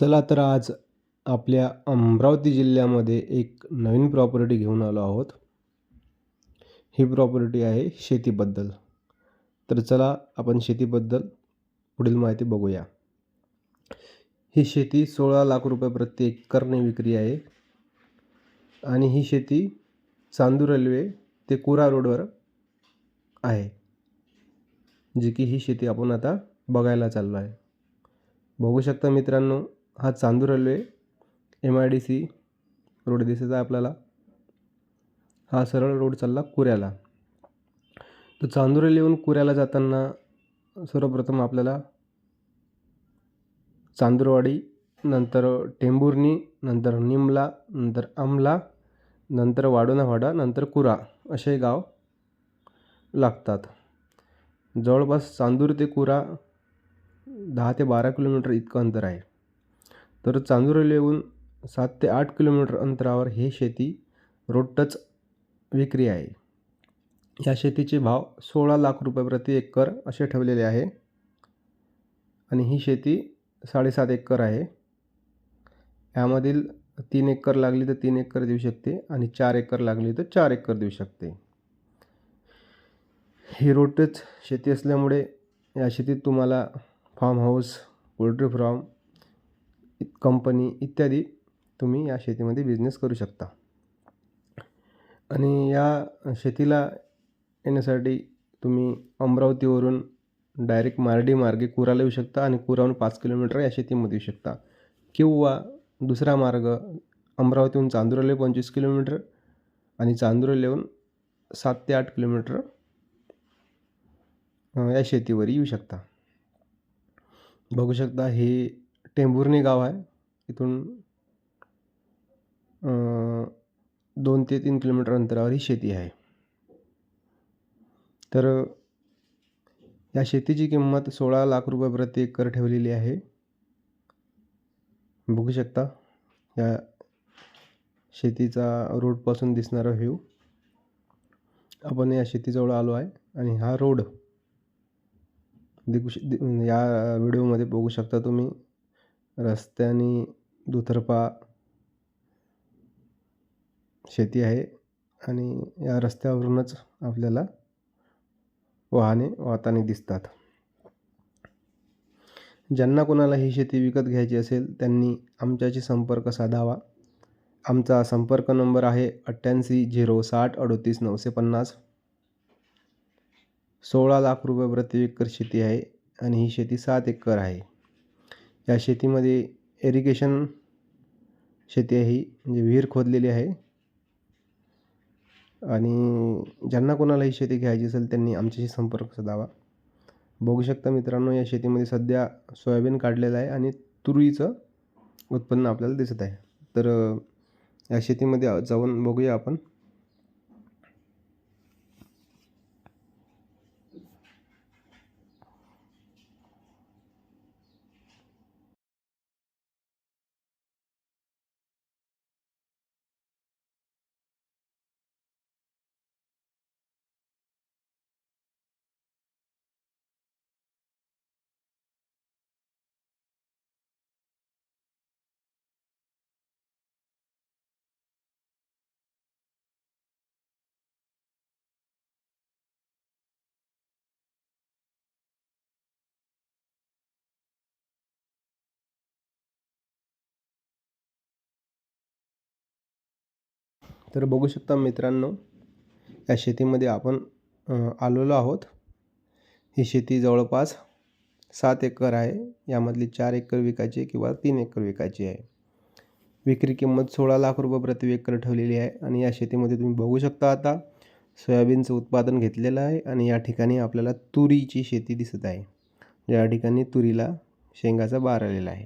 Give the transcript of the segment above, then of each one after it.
चला तर आज आपल्या अमरावती जिल्ह्यामध्ये एक नवीन प्रॉपर्टी घेऊन आलो आहोत. ही प्रॉपर्टी आहे शेतीबद्दल. तर चला आपण शेतीबद्दल पुढील माहिती बघूया. ही शेती सोळा लाख रुपये प्रति एकरने विक्री आहे. आणि ही शेती चांदूर रेल्वे ते कुरा रोडवर आहे. जी की ही शेती आपण आता बघायला चाललो आहे. बघू शकता मित्रांनो हा Chandur railway M I D C road दिसत आहे आपल्याला. हा सरळ रोड चालला कुऱ्याला. तर चांदूर रेल्वेहून कुऱ्याला जाताना सर्वप्रथम आपल्याला चांदूरवाडी नंतर टेंभुर्णी नंतर निमला नंतर आमला नंतर वाडोनावाडा नंतर कुरा असे गाव लागतात. जवळपास चांदूर ते कुरा दहा ते बारा किलोमीटर इतकं अंतर आहे. तर चांदूर रेल्वेहून सात ते आठ किलोमीटर अंतरावर हे शेती रोडटच विक्री आहे. या शेतीचे भाव सोळा लाख रुपये प्रति एकर असे ठेवलेले आहे. आणि ही शेती साडेसात एकर आहे. यामधील तीन एकर लागली तर तीन एकर देऊ शकते आणि चार एकर लागली तर चार एकर देऊ शकते. ही रोडच शेती असल्यामुळे या शेतीत तुम्हाला farm house poultry farm company इत्यादी तुम्ही या शेतीमध्ये बिझनेस करू शकता. आणि या शेतीला येण्यासाठी तुम्ही अमरावतीवरून डायरेक्ट मार्डी मार्गे कुराला येऊ शकता आणि कुराहून पाच किलोमीटर या शेतीमध्ये येऊ शकता. किंवा दुसरा मार्ग अमरावतीहून चांदुरले पंचवीस किलोमीटर आणि चांदुरलेहून सात ते आठ किलोमीटर या शेतीवर येऊ शकता. बघू शकता हे टेंभुर्णी गाव आहे. इथून दोन ते तीन किलोमीटर अंतरावर ही शेती आहे. तर या शेतीची किंमत सोळा लाख रुपये प्रति एकर ठेवलेली आहे. बघू शकता या शेतीचा रोडपासून दिसणारा व्ह्यू आपण या शेतीजवळ आलो आहे आणि हा रोड दिगू या व्हिडिओमध्ये बघू शकता तुम्ही. रस्त्याने दुतर्फा शेती आहे आणि या रस्त्यावरूनच आपल्याला वाहने वाहताना दिसतात. ज्यांना कोणाला ही शेती विकत घ्यायची असेल त्यांनी आमच्याशी संपर्क साधावा. आमचा संपर्क नंबर आहे अठ्ठ्याऐंशी झिरो साठ अडोतीस नऊशे पन्नास. सोळा लाख रुपये प्रति एकर शेती आहे आणि ही शेती सात एकर आहे. या शेतीमध्ये एरिगेशन शेती आहे ही म्हणजे विहीर खोदलेली आहे. आणि ज्यांना कोणाला ही शेती घ्यायची असेल त्यांनी आमच्याशी संपर्क साधावा बघू शकता मित्रांनो या शेतीमध्ये सध्या सोयाबीन काढलेलं आहे आणि तुरीचं उत्पन्न आपल्याला दिसत आहे. तर या शेतीमध्ये जाऊन बघूया आपण. तर बघू शकता मित्रांनो या शेतीमध्ये आपण आलेलो आहोत. ही शेती जवळपास सात एकर आहे. यामधली चार एकर विकायची किंवा तीन एकर विकायची आहे. विक्री किंमत सोळा लाख रुपये प्रति एकर ठेवलेली आहे आणि या शेतीमध्ये तुम्ही बघू शकता आता सोयाबीनचं उत्पादन घेतलेलं आहे आणि या ठिकाणी आपल्याला तुरीची शेती दिसत आहे. या ठिकाणी तुरीला शेंगाचा बार आलेला आहे.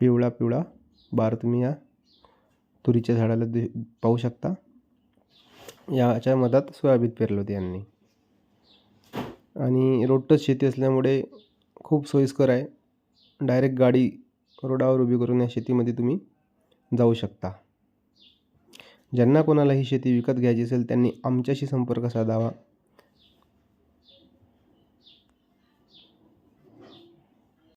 पिवळा पिवळा बार तुम्ही या तुरीच्या झाडाला दि पाहू शकता. याच्या मधात सोयाबीन पेरलं होतं यांनी. आणि रोडटच शेती असल्यामुळे खूप सोयीस्कर आहे. डायरेक्ट गाडी रोडावर उभी करून या शेतीमध्ये तुम्ही जाऊ शकता. ज्यांना कोणाला ही शेती विकत घ्यायची असेल त्यांनी आमच्याशी संपर्क साधावा.